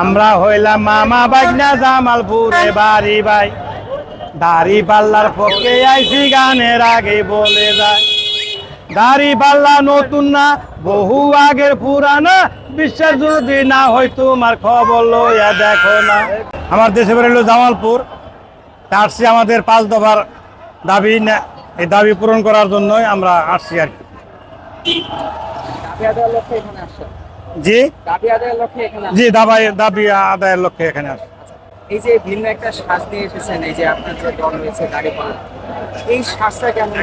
আমরা হইলাম মামা বাগনা জামালপুরে বাড়ি ভাই। দাড়ি পাল্লার পক্ষে আইসি গানের আগে বলে যায়। দাড়ি পাল্লা নতুন না, বহু আগের পুরানা। বিশ্বাস যদি না হয় তোমার খবর লইয়া দেখো না। আমার দেশে বেরোলো জামালপুর। সে আমাদের পাঁচ দফার দাবি এই দাবি পূরণ করার জন্যই আমরা আসছি আর কি। জি? দাবি আদায়ের লক্ষ্যে এখানে জি দাবি দাবি আদায়ের লক্ষ্যে এখানে আসছি এই যে ভিন্ন একটা শ্বাস নিয়ে এসেছেন এই যে আপনার যে দল রয়েছে এই শ্বাসটা কেমন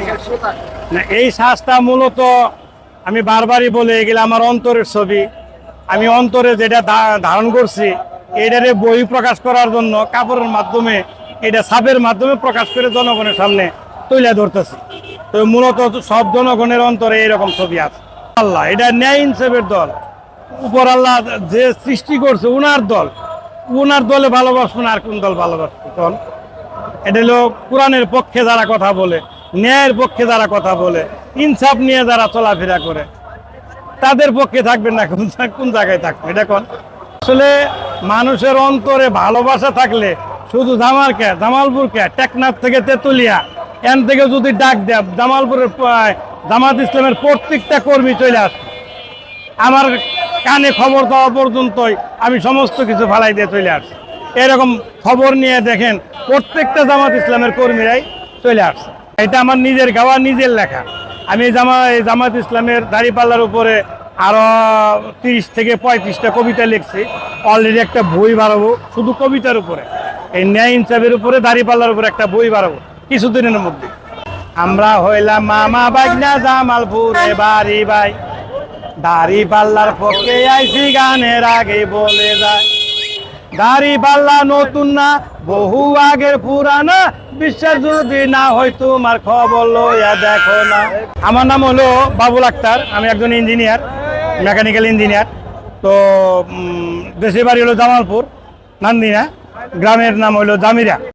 না এই শ্বাসটা মূলত আমি বারবারই বলে গেলে আমার অন্তরের ছবি। আমি অন্তরে যেটা ধারণ করছি এটারে বই প্রকাশ করার জন্য কাপড়ের মাধ্যমে এটা সাবের মাধ্যমে প্রকাশ করে জনগণের সামনে তুলে ধরতেছি। তো মূলত সব জনগণের অন্তরে এরকম ছবি আছে। আল্লাহ এটা ন্যায় ইনসাফের দল। উপর আল্লাহ যে সৃষ্টি করছে, উনার দল। উনার দলে ভালোবাসবো না আর কোন দল ভালোবাসবে? তখন এটা হলো কোরআনের পক্ষে যারা কথা বলে, ন্যায়ের পক্ষে যারা কথা বলে, ইনসাফ নিয়ে যারা চলাফেরা করে, তাদের পক্ষে থাকবেন না কোন কোন জায়গায় থাকবে এটা কোন? আসলে মানুষের অন্তরে ভালোবাসা থাকলে শুধু জামালকে, জামালপুরকে, টেকনাফ থেকে তেতুলিয়া, এন থেকে যদি ডাক দেয়, জামালপুরের জামাত ইসলামের প্রত্যেকটা কর্মী চলে আসবে। আমার কানে খবর দেওয়া পর্যন্তই আমি সমস্ত কিছু ফালাই দিয়ে চলে আসছি। এরকম খবর নিয়ে দেখেন প্রত্যেকটা জামাত ইসলামের কর্মীরাই চলে আসছে। এটা আমার নিজের গাওয়া, নিজের লেখা। আমি জামা এই জামাত ইসলামের দাড়িপাল্লার উপরে আরও তিরিশ থেকে পঁয়ত্রিশটা কবিতা লিখছি। অলরেডি একটা বই বাড়াবো, শুধু কবিতার উপরে। এই ন্যায় ইনসাফের উপরে, দাড়িপাল্লার উপরে একটা বই বাড়াবো, কিছুদিনের মধ্যে। আমরা হইলাম মামা বাগনা জামালপুরে বাড়ি ভাই দাড়ি পাল্লার পক্ষে আইসি গানের আগে বলে যায়। দাড়ি পাল্লা নতুন না, বহু আগের পুরানা। বিশ্বাস যদি না হয় তোমার খবর লইয়া দেখো না। আমার নাম হলো বাবুল আক্তার, আমি একজন ইঞ্জিনিয়ার, মেকানিক্যাল ইঞ্জিনিয়ার। তো দেশের বাড়ি হলো জামালপুর, নান্দিনা। গ্রামের নাম হলো জামিরা।